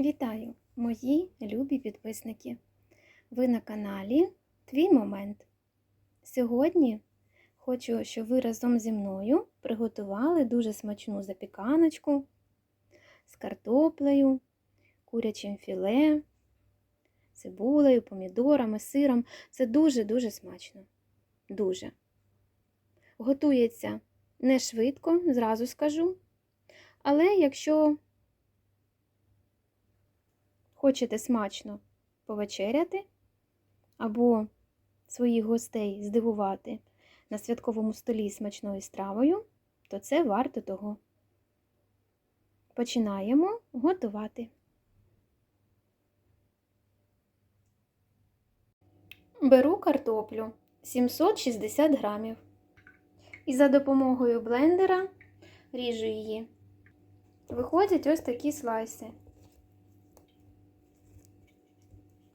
Вітаю, мої любі підписники! Ви на каналі Твій Момент. Сьогодні хочу, щоб ви разом зі мною приготували дуже смачну запіканочку з картоплею, курячим філе, цибулею, помідорами, сиром. Це дуже-дуже смачно. Дуже. Готується не швидко, зразу скажу. Але якщо хочете смачно повечеряти або своїх гостей здивувати на святковому столі смачною стравою, то це варто того. Починаємо готувати. Беру картоплю 760 грамів і за допомогою блендера ріжу її. Виходять ось такі слайси.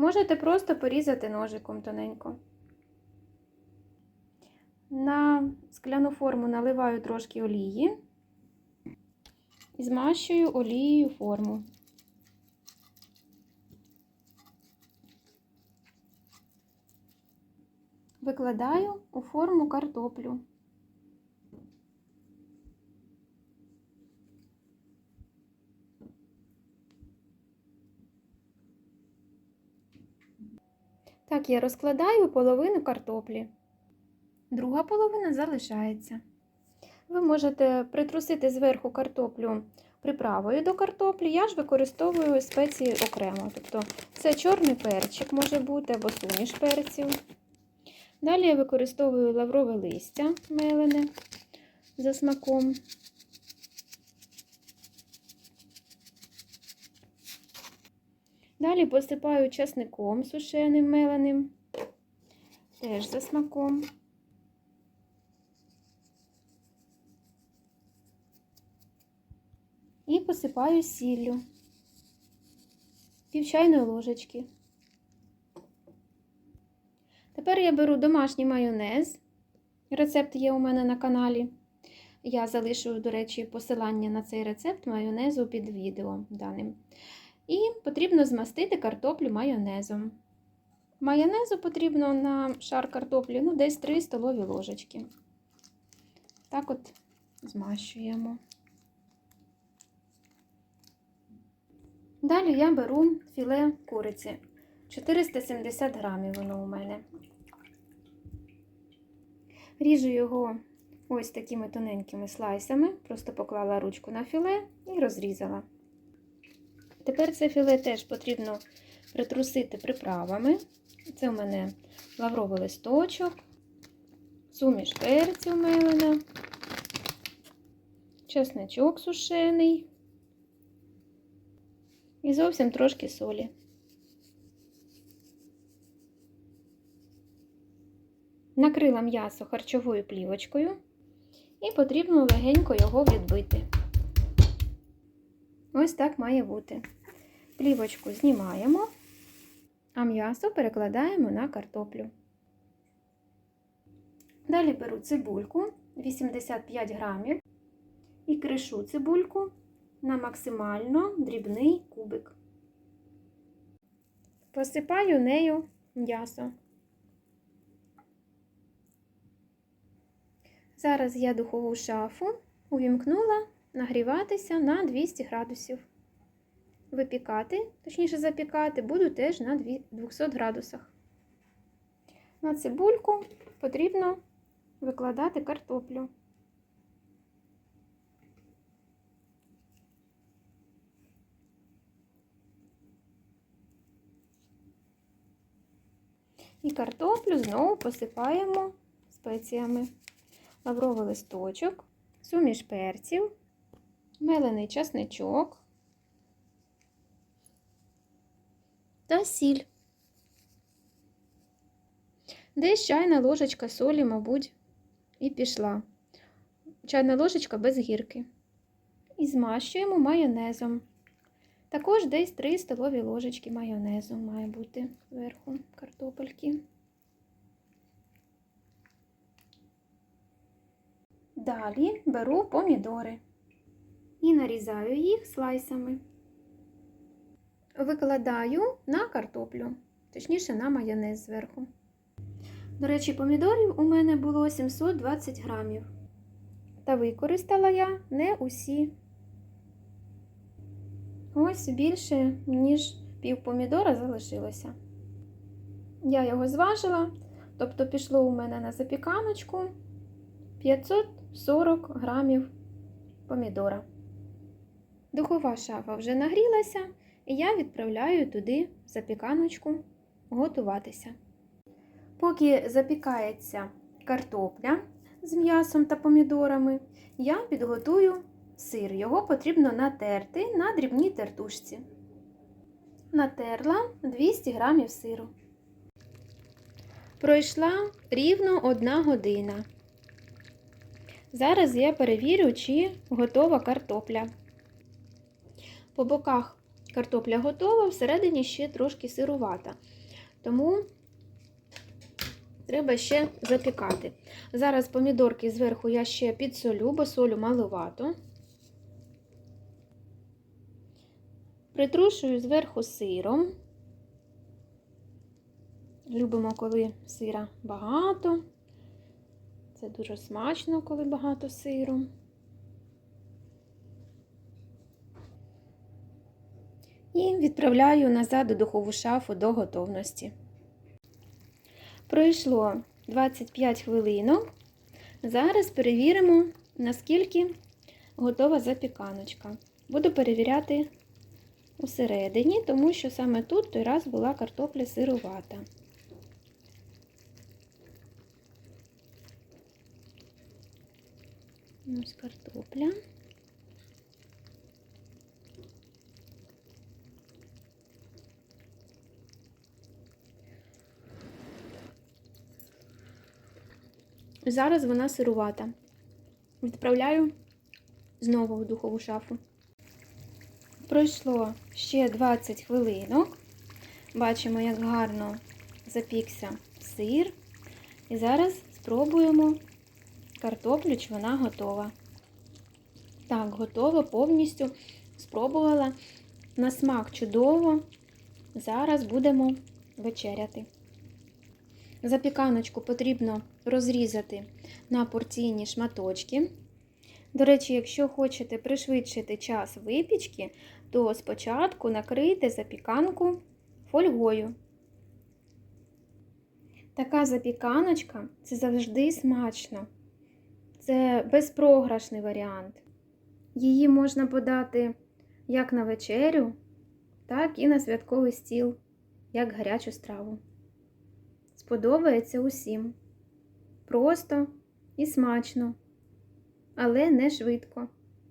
Можете просто порізати ножиком тоненько. На скляну форму наливаю трошки олії і змащую олією форму. Викладаю у форму картоплю. Так, я розкладаю половину картоплі. Друга половина залишається. Ви можете притрусити зверху картоплю приправою до картоплі. Я ж використовую спеції окремо. Тобто це чорний перчик може бути або суміш перців. Далі я використовую лаврове листя мелене за смаком. Далі посипаю часником сушеним меленим, теж за смаком. І посипаю сіллю, пів чайної ложечки. Тепер я беру домашній майонез. Рецепт є у мене на каналі. Я залишу, до речі, посилання на цей рецепт майонезу під відео даним. І потрібно змастити картоплю майонезом. Майонезу потрібно на шар картоплі ну, десь 3 столові ложечки. Так от змащуємо. Далі я беру філе куриці. 470 грамів воно у мене. Ріжу його ось такими тоненькими слайсами, просто поклала ручку на філе і розрізала. Тепер це філе теж потрібно притрусити приправами. Це у мене лавровий листочок, суміш перців мелена, чесничок сушений і зовсім трошки солі. Накрила м'ясо харчовою плівочкою і потрібно легенько його відбити. Ось так має бути. Плівочку знімаємо, а м'ясо перекладаємо на картоплю. Далі беру цибульку 85 грамів і кришу цибульку на максимально дрібний кубик. Посипаю нею м'ясо. Зараз я духову шафу увімкнула нагріватися на 200 градусів. Випікати, точніше запікати, буду теж на 200 градусах. На цибульку потрібно викладати картоплю. І картоплю знову посипаємо спеціями. Лавровий листочок, суміш перців, мелений часничок та сіль. Десь чайна ложечка солі, мабуть, і пішла. Чайна ложечка без гірки. І змащуємо майонезом. Також десь 3 столові ложечки майонезу має бути зверху картопельки. Далі беру помідори і нарізаю їх слайсами. викладаю на картоплю, точніше на майонез зверху. До речі, помідорів у мене було 720 грамів. Та використала я не усі. Ось більше, ніж пів помідора залишилося. Я його зважила, тобто пішло у мене на запіканочку 540 грамів помідора. Духова шафа вже нагрілася, і я відправляю туди запіканочку готуватися. Поки запікається картопля з м'ясом та помідорами, я підготую сир. Його потрібно натерти на дрібній тертушці. Натерла 200 грамів сиру. Пройшла рівно одна година. Зараз я перевірю, чи готова картопля. По боках картопля готова, всередині ще трошки сирувата. Тому треба ще запікати. Зараз помідорки зверху я ще підсолю, бо солю маловато. Притрушую зверху сиром. Любимо, коли сира багато. Це дуже смачно, коли багато сиру. І відправляю назад у духову шафу до готовності. Пройшло 25 хвилинок. Зараз перевіримо, наскільки готова запіканочка. Буду перевіряти усередині, тому що саме тут той раз була картопля сирувата. Ось картопля. Зараз вона сирувата. Відправляю знову в духову шафу. Пройшло ще 20 хвилинок. Бачимо, як гарно запікся сир. І зараз спробуємо картоплю, чи вона готова. Так, готова повністю спробувала. На смак чудово. Зараз будемо вечеряти. Запіканочку потрібно розрізати на порційні шматочки. До речі, якщо хочете пришвидшити час випічки, то спочатку накрийте запіканку фольгою. Така запіканочка це завжди смачно. Це безпрограшний варіант. Її можна подати як на вечерю, так і на святковий стіл, як гарячу страву. Сподобається усім. Просто і смачно, але не швидко.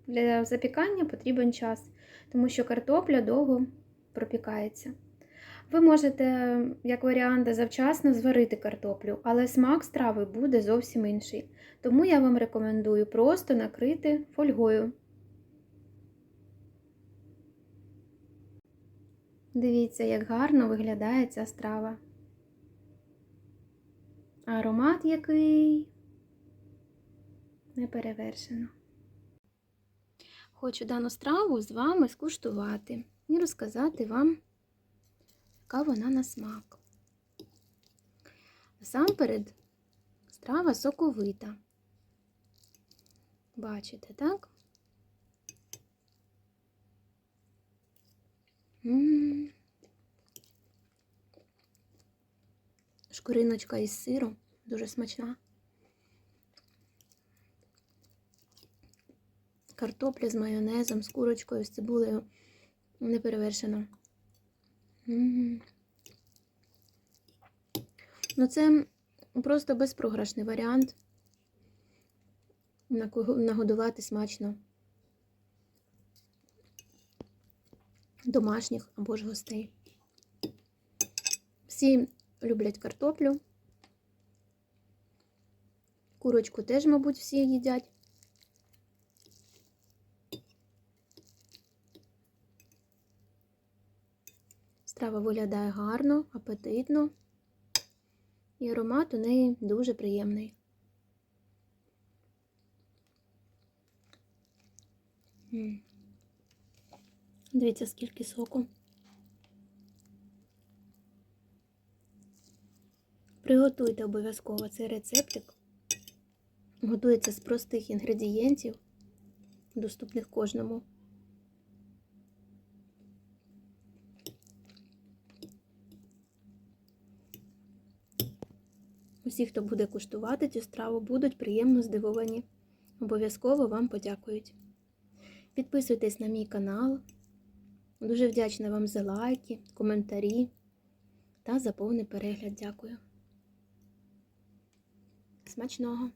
Для запікання потрібен час, тому що картопля довго пропікається. Ви можете, як варіант, завчасно зварити картоплю, але смак страви буде зовсім інший. Тому я вам рекомендую просто накрити фольгою. Дивіться, як гарно виглядає ця страва. Аромат який не перевершено. Хочу дану страву з вами скуштувати і розказати вам, яка вона на смак. Насамперед, страва соковита. Бачите, так? М-м-м. Шкуриночка із сиром дуже смачна. Картопля з майонезом, з курочкою, з цибулею не перевершено. Ну, це просто безпрограшний варіант нагодувати смачно домашніх або ж гостей. Всі люблять картоплю. Курочку теж, мабуть, всі їдять. Страва виглядає гарно, апетитно, і аромат у неї дуже приємний. Дивіться, скільки соку. Приготуйте обов'язково цей рецептик. Готується з простих інгредієнтів, доступних кожному. Усі, хто буде куштувати цю страву, будуть приємно здивовані. Обов'язково вам подякують. Підписуйтесь на мій канал. Дуже вдячна вам за лайки, коментарі та за повний перегляд. Дякую. Смачного!